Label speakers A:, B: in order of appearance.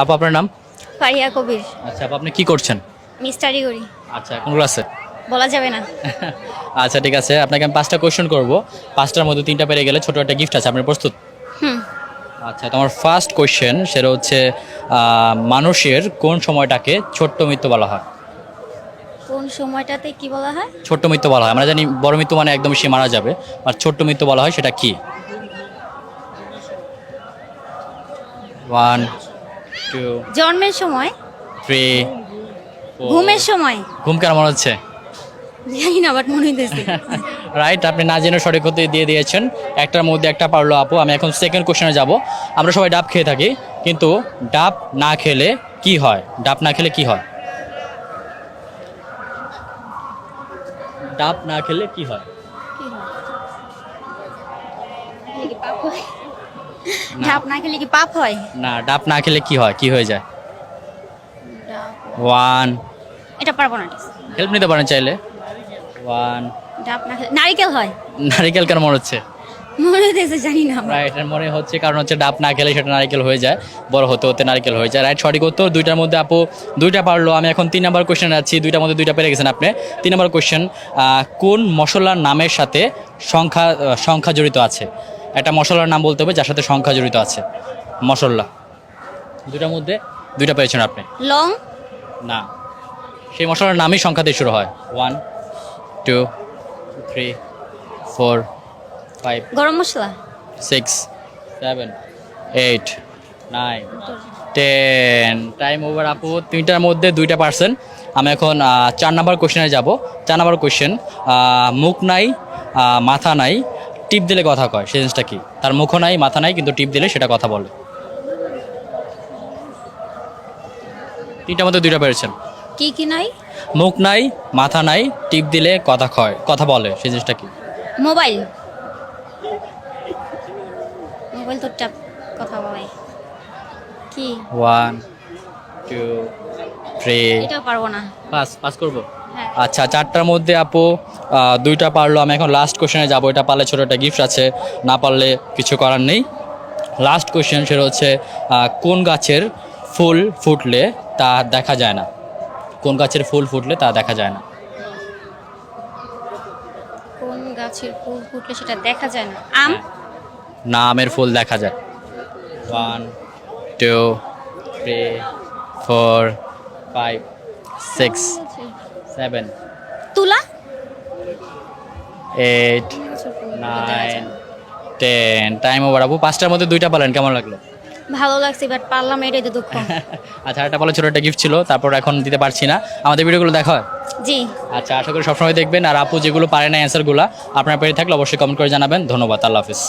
A: আপু আপনার নাম?
B: ফারিয়া কবির।
A: আচ্ছা আপু আপনি কি করছেন?
B: মিস্টারি করি
A: আচ্ছা কোন ক্লাসে
B: বলা যাবে না।
A: আচ্ছা ঠিক আছে। আপনাকে আমি পাঁচটা কোয়েশ্চেন করব। পাঁচটার মধ্যে তিনটা পেরে গেলে ছোট একটা গিফট আছে আপনি প্রস্তুত?
B: হুম।
A: আচ্ছা তোমার ফার্স্ট কোয়েশ্চেন সেটা হচ্ছে মানুষের কোন সময়টাকে ছোট্ট মৃত্যু বলা হয়?
B: কোন সময়টাতে কি বলা হয়?
A: ছোট্ট মৃত্যু বলা হয়। আমরা জানি বড় মৃত্যু মানে একদম সে মারা যাবে। আর ছোট্ট মৃত্যু বলা হয় সেটা কি? ওয়ান
B: জন্মের সময়?
A: থ্রি
B: ঘুমের সময়?
A: ঘুম কেন মনে হচ্ছে?
B: জানি না বাট মনে হইতেছে।
A: রাইট আপনি না জেনে সঠিক হতে দিয়ে দিয়েছেন। একটার মধ্যে একটা পারল আপু আমি এখন সেকেন্ড কোশ্চেনে যাব। আমরা সবাই ডাব খেয়ে থাকি কিন্তু ডাব না খেলে কি হয়? ডাব না খেলে কি হয়? ডাব না খেলে কি হয়?
B: ডাব না খেলে কি পাপ হয়?
A: না ডাব না খেলে কি হয়? কি হয়ে যায়? ওয়ান
B: এটা পারব না
A: হেল্প নিতে পারেন চাইলে। ওয়ান
B: ডাব না খেলে নারিকেল হয়।
A: নারিকেল কেন মনে হচ্ছে
B: মনে হইতেছে জানি না আমার।
A: রাইট মনে হচ্ছে কারণ হচ্ছে ডাব না খেলে সেটা নারকেল হয়ে যায় বড় হতে হতে নারকেল হয়ে যায়। রাইট সঠিক উত্তর দুইটার মধ্যে আপু দুইটা পারল। আমি এখন তিন নম্বর কোশ্চেন আছি দুইটার মধ্যে দুইটা পেরে গেছেন আপনি। তিন নম্বর কোশ্চেন কোন মশলার নামের সাথে সংখ্যা সংখ্যা জড়িত আছে? একটা মশলার নাম বলতে হবে যার সাথে সংখ্যা জড়িত আছে। মশলা। দুইটার মধ্যে দুইটা পেয়েছেন আপনি।
B: লং?
A: না। সেই মশলার নামই সংখ্যা দিয়ে শুরু হয়। One two three four five
B: গরম মশলা?
A: Six seven eight nine ten time over আপু। তিনটার মধ্যে দুইটা পার্সেন্ট আমি এখন চার নাম্বার কোশ্চেনে যাব। চার নাম্বার কোশ্চেন মুখ নাই মাথা নাই টিপ দিলে কথা কয়। সেই জিনিসটা কি? তার মুখও নাই মাথা নাই কিন্তু টিপ দিলে সেটা কথা বলে। তিনটার মধ্যে দুইটা পেরেছেন
B: কি কি নাই?
A: মুখ নাই মাথা নাই টিপ দিলে কথা কয় কথা বলে। সেই জিনিসটা কি?
B: মোবাইল মোবাইল তো ট্যাপ কথা বলে। কি?
A: ওয়ান টু থ্রি
B: এটাও পারব না।
A: পাস পাস করব?
B: হ্যাঁ।
A: আচ্ছা চারটার মধ্যে আপু দুইটা পারল আমি এখন লাস্ট কোশ্চেনে যাব। এটা পারলে ছোটো একটা গিফট আছে না পারলে কিছু করার নেই। লাস্ট কোশ্চেন সেটা হচ্ছে কোন গাছের ফুল ফুটলে তা দেখা যায় না? কোন গাছের ফুল ফুটলে তা দেখা যায় না?
B: কোন গাছের ফুল ফুটলে সেটা দেখা যায় না? আম?
A: না আমের ফুল দেখা যায়। One two three four five six seven
B: তুলা?
A: Eight nine ten time over আপু পাঁচটার মধ্যে দুইটা পালেন কেমন লাগল?
B: ভালো লাগছে বাট পারলাম এটাই তো দুঃখ।
A: আচ্ছা একটা পালে ছোট একটা গিফট ছিল তারপর এখন দিতে পারছি না। আমাদের ভিডিওগুলো দেখা হয়?
B: জি।
A: আচ্ছা আশা করি সবসময় দেখবেন। আর আপু যেগুলো পারে না অ্যান্সারগুলো আপনার পেরে থাকলে অবশ্যই কমেন্ট করে জানাবেন। ধন্যবাদ আল্লাহ হাফিজ।